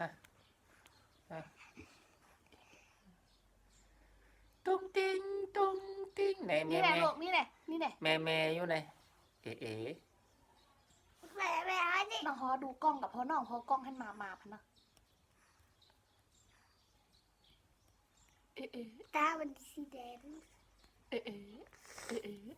ฮะตุ้งติ้งตุ้งติ้งไหนแม่นี่แหแม่ลูกนี่แหละนี่แหละแม่แม่อยู่ไหนเอ๋เอ๋แม่แม่อันนี้น้องฮอดูกล้องกับพ่อน้องพอกล้องให้มามาพันนะเอ๊ะเอ๊ะตามันสีแดงเอ๊ะเอ๊ะเอ๊ะเอ๊ะ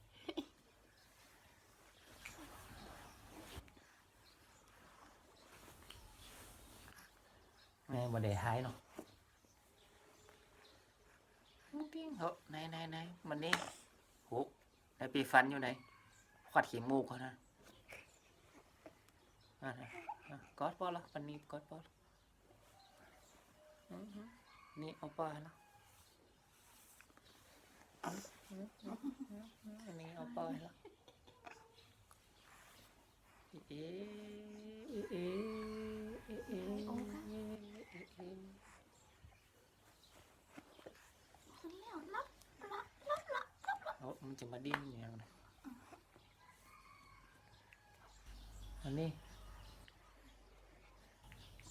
แม่บ่ได้หายเนาะตุ้งติ้งเหรอไหนไหนไหนมันนี่โหไหนปีฟันอยู่ไหนขวัดขี้มูกเขานะอะนะกอดปอละปันนี้กอดปอละนี่เอาปอละอันนี้เอาปอละเอ๊ะเอ๊ะเอ๊ะเอ๊ะเอ๊ะเอ๊ะเอ๊ะ แล้วรับรับรับรับ เอามัน จะมาดิ้นอย่างไรอันนี้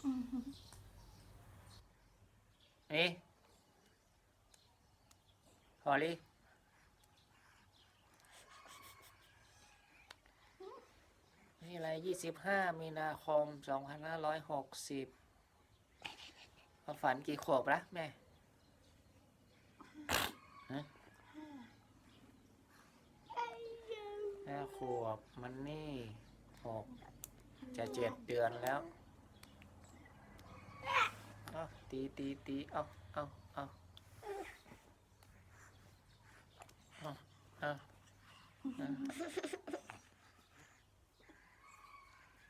อืมฮึเอ๊ะพอลีนี่อะไรยี่สิบห้ามีนาคมสองพันห้าร้อยหกสิบฝันกี่ขวบละแม่ฮะห้า ขวบมันนี่หกจะเจ็ดเดือนแล้วเอาตีตีตีเอาเอาเอาเอาเอาเอา